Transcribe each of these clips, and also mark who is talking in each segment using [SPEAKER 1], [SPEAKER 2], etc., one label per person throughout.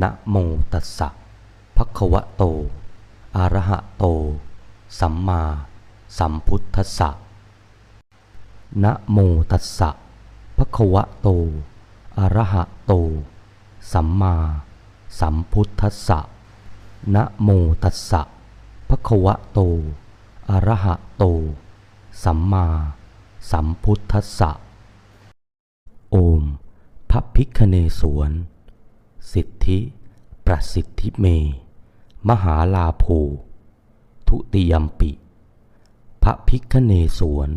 [SPEAKER 1] นะโมตัสสะภะคะวะโต อะระหะโต สัมมาสัมพุทธัสสะนะโมตัสสะภะคะวะโต อะระหะโต สัมมาสัมพุทธัสสะนะโมตัสสะภะคะวะโต อะระหะโต สัมมาสัมพุทธัสสะ โอมพระพิคเนศวร สิทธิ ประสิทธิเม มหาลาโภ ทุติยมปิ พระพิคเนศวร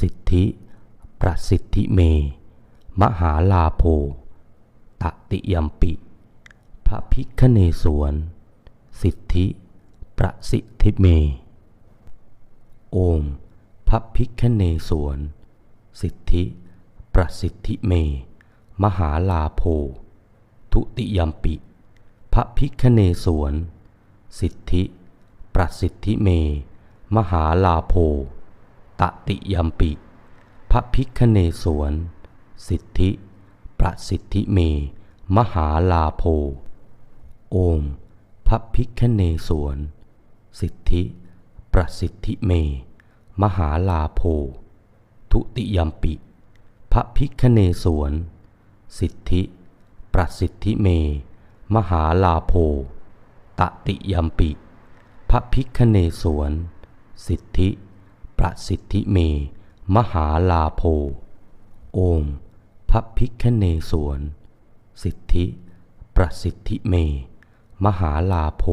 [SPEAKER 1] สิทธิ ประสิทธิเม มหาลาโภตติยมปิ พระพิคเนศวรสิทธิ ประสิทธิเม โอม พระพิคเนศวรสิทธิ ประสิทธิเม มหาลาโภ ทุติยมปิพระพิคเนศวรสิทธิ ประสิทธิเม มหาลาโภตติยมปิ พระพิคเนศวรสิทธิ ประสิทธิเม มหาลาโภ โอม พระพิคเนศวรสิทธิ ประสิทธิเม มหาลาโภ ทุติยมปิ พระพิคเนศวรสิทธิ ประสิทธิเม มหาลาโภตติยมปิ พระพิคเนศวรสิทธิ ประสิทธิเม มหาลาโภ โอม พระพิคเนศวรสิทธิ ประสิทธิเม มหาลาโภ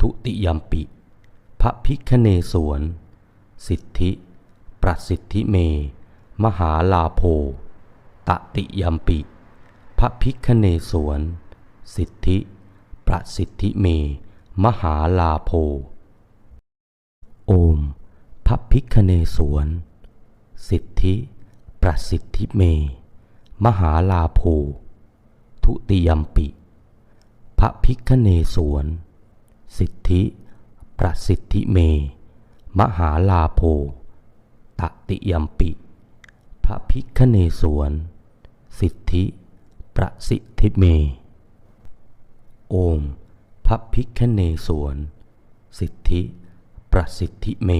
[SPEAKER 1] ทุติยมปิ พระพิคเนศวรสิทธิ ประสิทธิเม มหาลาโภ ตติยมปิ พระพิคเนศวรสิทธิ ประสิทธิเม มหาลาโภโอม พระพิคเนศวรสิทธิ ประสิทธิเม มหาลาโภทุติยมปิ พระพิคเนศวรสิทธิ ประสิทธิเม มหาลาโภตติยมปิ พระพิคเนศวรสิทธิ ประสิทธิเม โอมพระพิคเนศวรสิทธิ ประสิทธิเม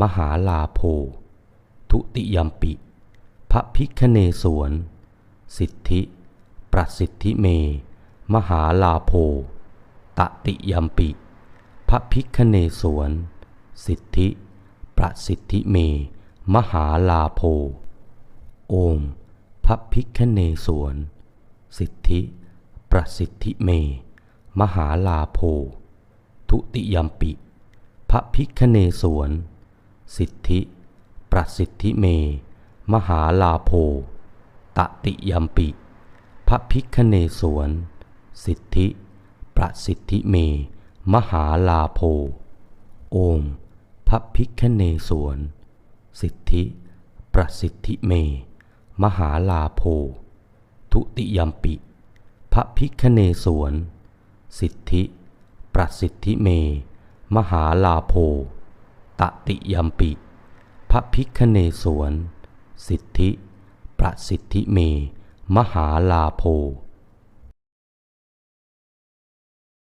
[SPEAKER 1] มหาลาโภทุติยมปิพระพิคเนศวรสิทธิ ประสิทธิเม มหาลาโภตติยมปิพระพิคเนศวรสิทธิ ประสิทธิเม มหาลาโภโอมพระพิคเนศวร สิทธิ ประสิทธิเม มหาลาโภ ทุติยมปิ พระพิคเนศวรสิทธิ ประสิทธิเม มหาลาโภ ตติยมปิ พระพิคเนศวรสิทธิ ประสิทธิเม มหาลาโภ โอม พระพิคเนศวรสิทธิ ประสิทธิเม มหาลาโภ ทุติยมปิพระพิคเนสวน สิทธิ ประสิทธิเม มหาลาโภตติยมปิพระพิคเนสวน สิทธิ ประสิทธิเม มหาลาโภ